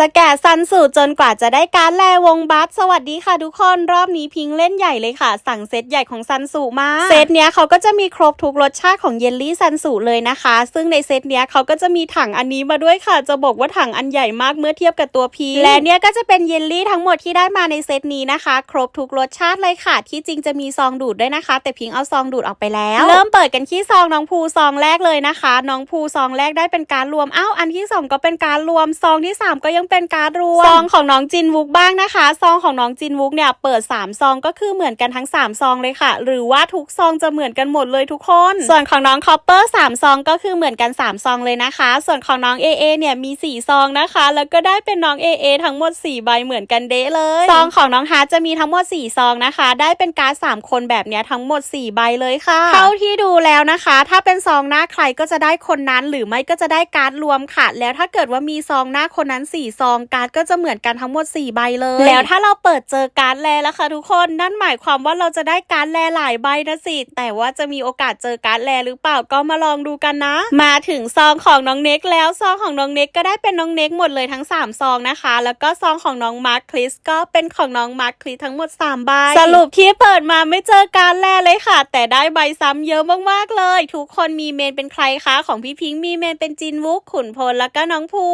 จะแก่ซันสูจนกว่าจะได้การแลวงบัสสวัสดีค่ะทุกคนรอบนี้พิงเล่นใหญ่เลยค่ะ สั่งเซตใหญ่ของซันสูมาเซตเนี้ยเขาก็จะมีครบทุกรสชาติของเยลลี่ซันสูเลยนะคะ ซึ่งในเซตเนี้ยเขาก็จะมีถังอันนี้มาด้วยค่ะ จะบอกว่าถังอันใหญ่มากเมื่อเทียบกับตัวพีและเนี้ยก็จะเป็นเยลลี่ทั้งหมดที่ได้มาในเซตนี้นะคะ ครบทุกรสชาติเลยค่ะ ที่จริงจะมีซองดูดด้วยนะคะ แต่พิงเอาซองดูดออกไปแล้ว เริ่มเปิดกันที่ซองน้องภูซองแรกเลยนะคะ น้องภูซองแรกได้เป็นการรวมอ้าวอันที่สองก็เป็นการรวมซองที่สามก็ยังเป็นการดรวมซองของน้องจินวุกบ้างนะคะ ซองของน้องจินวุกเนี่ยเปิด 3 ซองก็คือเหมือนกันทั้ง 3 ซองเลยค่ะ หรือว่าทุกซองจะเหมือนกันหมดเลยทุกคน ส่วนของน้องคอปเปอร์3ซองก็คือเหมือนกัน 3 ซองเลยนะคะ ส่วนของน้อง AA เนี่ยมี 4 ซองนะคะ แล้วก็ได้เป็นน้อง AA ทั้งหมด 4 ใบเหมือนกันเดะเลย ซองของน้องฮาร์ทจะมีทั้งหมด 4 ซองนะคะ ได้เป็นการ์ด3คนแบบเนี้ยทั้งหมด 4 ใบเลยค่ะ เท่าที่ดูแล้วนะคะ ถ้าเป็นซองหน้าใครก็จะได้คนนั้น หรือไม่ก็จะได้การ์ดรวมค่ะ แล้วถ้าเกิดว่ามีซองหน้าคนนั้น4ซองการ์ดก็จะเหมือนกันทั้งหมด 4 ใบเลย แล้วถ้าเราเปิดเจอการ์ดแลแล้วค่ะทุกคนนั่นหมายความว่าเราจะได้การ์ดแลหลายใบนะสิ แต่ว่าจะมีโอกาสเจอการ์ดแลหรือเปล่าก็มาลองดูกันนะ มาถึงซองของน้องเน็กแล้วซองของน้องเน็กก็ได้เป็นน้องเน็กหมดเลยทั้ง 3 ซองนะคะ แล้วก็ซองของน้องมาร์คคริสก็เป็นของน้องมาร์คคริสทั้งหมด3ใบสรุปที่เปิดมาไม่เจอการ์ดแลเลยค่ะ แต่ได้ใบซ้ำเยอะมากๆเลย ทุกคนมีเมนเป็นใครคะของพี่พิงค์มีเมนเป็นจินวุกขุนพลแล้วก็น้องภู